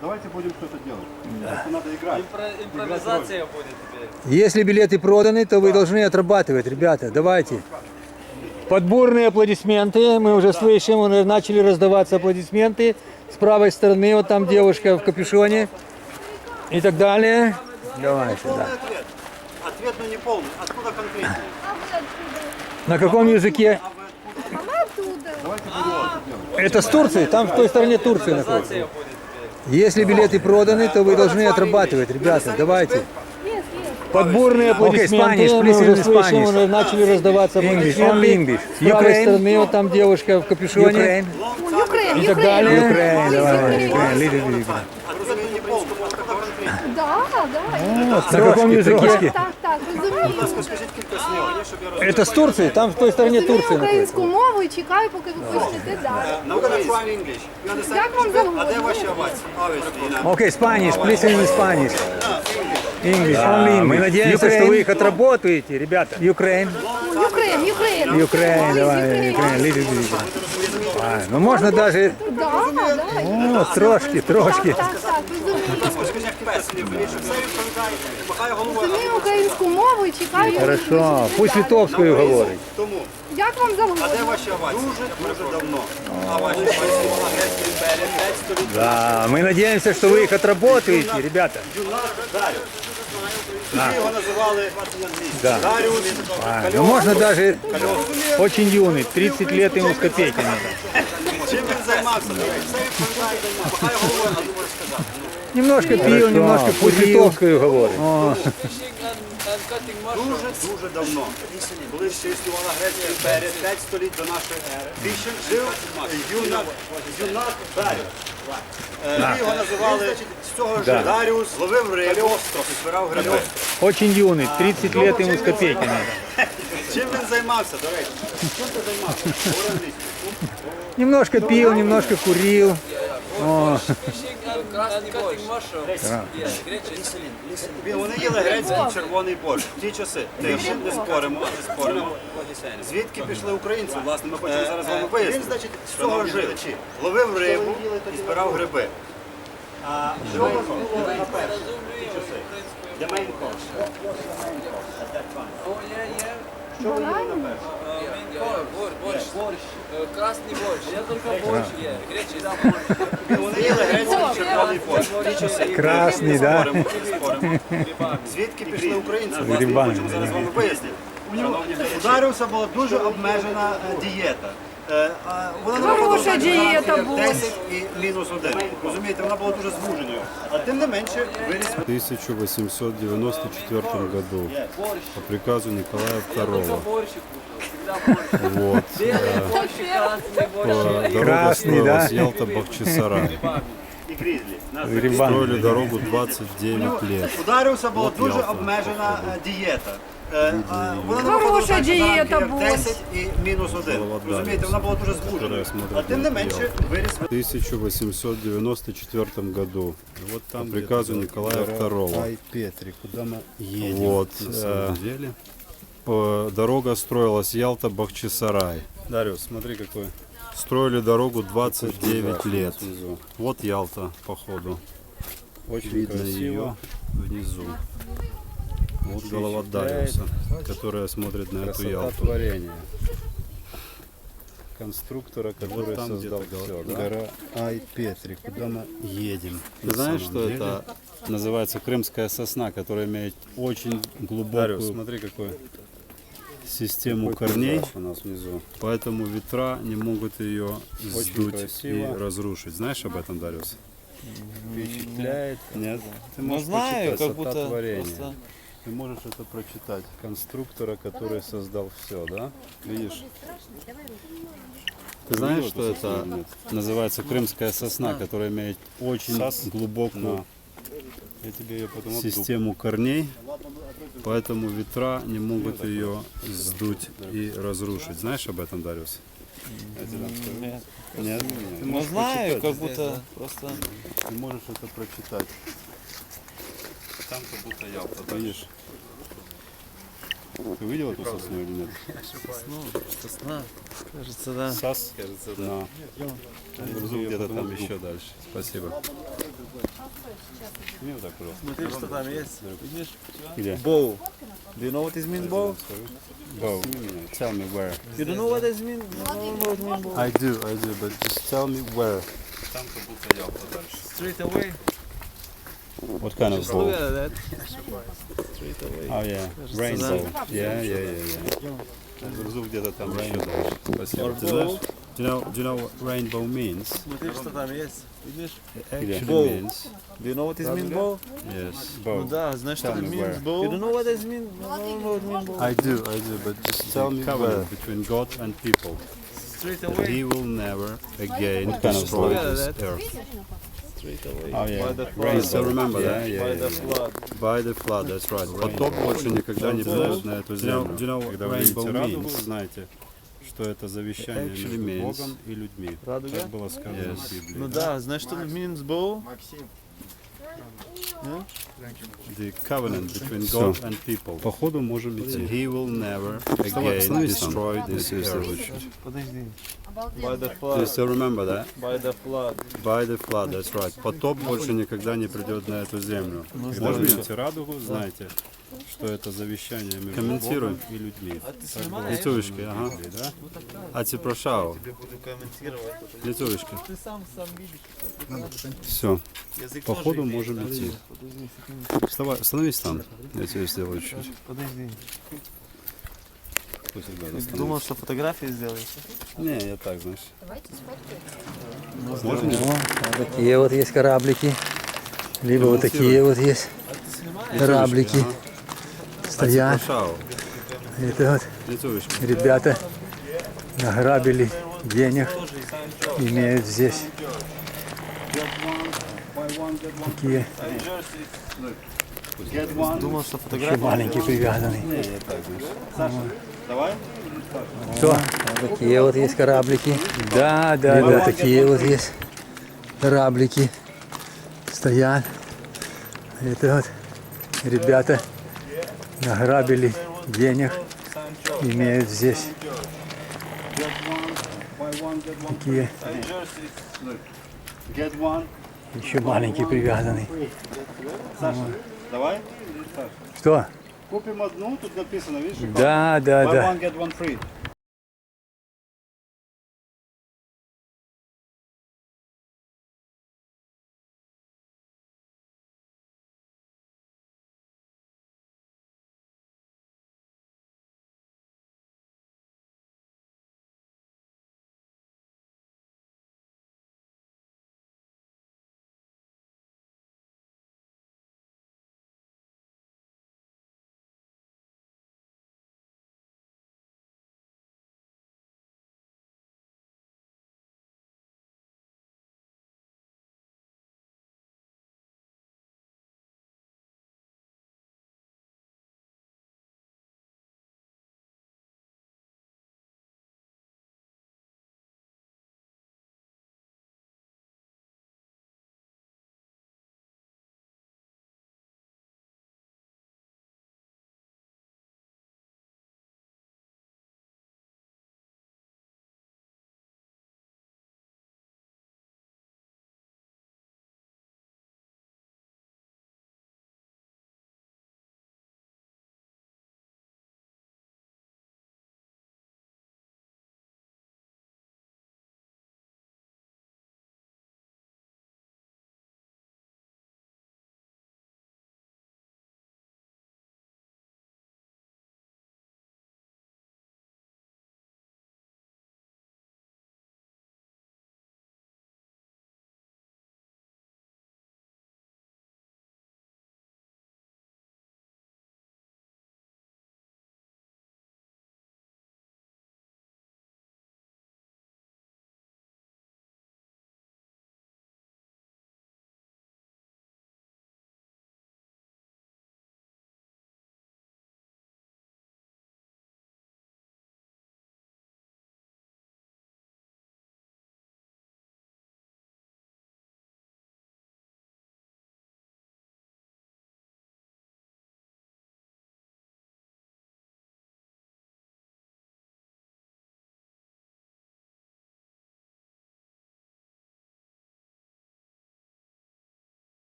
Давайте будем что-то делать. Просто надо играть. Импро- импровизация будет теперь. Если билеты проданы, то вы должны отрабатывать, ребята. Давайте. Подборные аплодисменты. Мы уже слышим, уже начали раздаваться аплодисменты. С правой стороны, вот там девушка в капюшоне и так далее. Давайте, Полный да. ответ. Ответ, но не полный. Откуда конкретнее? На каком языке? Будем что-то делать. Это с Турции, там в той стороне Турции находится. Если билеты проданы, то вы должны отрабатывать, ребята. Давайте. Подборные аплодисменты. Spanish, Мы please уже in слышим, Spanish. уже начали раздаваться English, only English. С правой Ukraine. стороны, вот там девушка в капюшоне. Ukraine, и так далее. Ukraine, давай, Ukraine. Ukraine, little bit. Откуда не полный? Откуда конкретнее? Да, да. На каком языке? Так, так, розумію. Скажіть кілька слів, щоб я розумів. Это с Турции, там в той стороне Розумію Турции находится. українську мову і чекаю, поки ви почнете далі. На українській. English. You understand? Як вам завгодно. А де ваші овації? Obviously, yeah. Окей, Spanish, please in Spanish. English, only English. Мы надеемся, что вы их отработаете, ребята. Ukraine. Ukraine, Ukraine. Ukraine, давай, Ukraine, little bit. А, ну можно даже, Да, да. о, трошки, трошки. Так, так, розумію. Скажіть кілька слів, щоб все відповідає. Махає головою. Розумію українську мову і чекаю, поки ви Хорошо, почнете пусть далі. литовскую говорить. Тому, Як вам а де завгодно? ваші овації? Дуже, дуже давно. А ваші овації була грецька імперія, 5 століть. Да, мы надеемся, что вы их отработаете, ребята. Юнак Даріус. Тоді його називали Да. Даріус. А, ну можно даже очень юный, 30 лет ему с копейками. Чим він займався? Все відповідає. Махає головою, а не може сказати. Немножко пил, немножко пусть литовскую говорит. Fishing and, and cutting mushrooms. Дуже дуже давно, коли ще існувала Грецька імперія, 5 століть до нашої ери. Більше жив юнак, юнак Даріус. Е, Ми його називали з цього ж Даріус, ловив рибу і збирав гриби. Очень юный, 30 лет ему с копейками. Чим він займався, до речі? Чим ти займався? Говори англійською. Немножко пил, немножко курил. О, красний борщ. Вони їли грецький червоний борщ. В ті часи теж не споримо, не споримо. Звідки пішли українці? Власне, ми хочемо е, зараз вам е, вияснити. З цього жив. Ловив рибу і збирав гриби. А що у було на перші часи? Деменко. Що ви на перші? Какой борщ? Борщ. Борщ. Е, Красний борщ. Я тільки борщ є. Гречі да борщ. Білий грецький борщ. Красний, да? Звідки пішли українці? Зараз да. вам Ударився була дуже обмежена дієта. Е, а Вона не могла Хороша бути дієта грамів була. 10 і мінус 1. Розумієте, вона була дуже звуженою. А тим не менше виріс 1894 году по приказу Николая II. Борщик кушал. Всегда борщ. Вот. Белый борщ и красный борщ. Э, Дорога Красный, строилась да? Ялта-Бахчисарай. і грізлі. Нас Строили дорогу 29 лет. У Даріуса була От дуже Ялта. обмежена е, дієта. Е, а Вона не могла Хороша бути дієта грамів була. 10 і мінус 1. Голова Розумієте, вона була дуже которая звуженою. смотрит А тим на не менше Ялту. виріс В 1894 году по приказу Николая II. Ай, Петри, куда мы едем? Вот. на э, самом деле? Э, Дорога строилась Ялта-Бахчисарай. Дариус, смотри какой. Строили дорогу 29 лет. Вот Ялта, походу. Очень видно ее внизу. Вот голова Дариуса, которая смотрит на эту Красота Ялту. творения. Конструктора, который там создал все, гора- Гора Ай, Петри, куда мы едем? Ты на знаешь, что деле? это называется крымская сосна, которая имеет очень глубокую смотри какой систему Какой корней, у нас внизу. поэтому ветра не могут ее сдуть и красиво. разрушить. Знаешь об этом, Дариус? Впечатляет. Нет. Ты Ну, можешь знаю, прочитать. как будто творения. просто... Ты можешь это прочитать. Конструктора, который создал все, да? Видишь? Ты знаешь, что это называется крымская сосна, которая имеет очень глубокую Я тебе ее потом систему корней, поэтому ветра не могут ее сдуть и разрушить. Знаешь об этом, Дариус? Нет. Нет? Ты Ну, знаю, прочитать. как будто просто... Ты можешь это прочитать. Там как будто Ялта, видишь? Ты видел эту сосну или нет? Сосна. Кажется, да. Сас? Кажется, да. Внизу где-то там еще дальше. Спасибо. Возьми вот так, пожалуйста. Смотри, что там есть. Видишь? Где? Bow. Do you know what is mean bow? Bow. Tell me where. You don't know what is mean? I do, I do, but just tell me where. Straight away. What kind of Look bow? at that. Straight away. Oh yeah, rainbow. Yeah, yeah, yeah, yeah. Внизу где-то там еще дальше. Спасибо. Ты знаешь, do you know, do you know what rainbow means? Смотри, что там есть. Видишь? It actually Bow. means, Do you know what is mean bow? yes, Ну bow. да, знаешь, что Tell это me means where. bow? You don't know what is mean? You don't know what mean bow? I do, I do, but just tell me covenant between God and people. Straight That away. he will never again kind of destroy bow? this Look at earth. Straight away. Oh yeah, By the you still flood. remember Yeah, that? Yeah, By yeah, the yeah. flood. By the flood, that's right. Потоп больше никогда не придет на эту землю. Do you know what rainbow means? Знаете, что это завещание между Богом и людьми. Радуга? Так было сказано в Ну Библии. да, знаешь, что means bow? The covenant between God and people. Походу можем идти. He will never again destroy this earth. Подожди. By the Do you flood. still remember that? By the flood. By the flood, that's right. Потоп больше никогда не придет на эту землю. Когда вы видите радугу, знайте, Что это завещание между Богом и людьми. Летюшки, ага. Да? А ти прошав. Буду комментировать. Летюшки. Ты сам сам видишь. Все. Язык Походу тоже можем идти. Вставай, становись там. Я тебе сделаю чуть-чуть. Подожди. Пусть ребята Думал, что фотографии сделаешь? Не, я так, знаешь. Вот такие вот есть кораблики. Либо вот такие вот есть кораблики. А ти Стоят. Это вот ребята награбили денег. Имеют здесь такие Думал, что фотографии. маленькие привязанные. Давай. Что? Такие вот есть кораблики. Да, да, да, такие вот есть кораблики. Стоят. Это вот ребята награбили денег. Имеют здесь такие еще маленькие привязанные. Давай. Что? Купимо одну, тут написано, видиш? Да, да, да.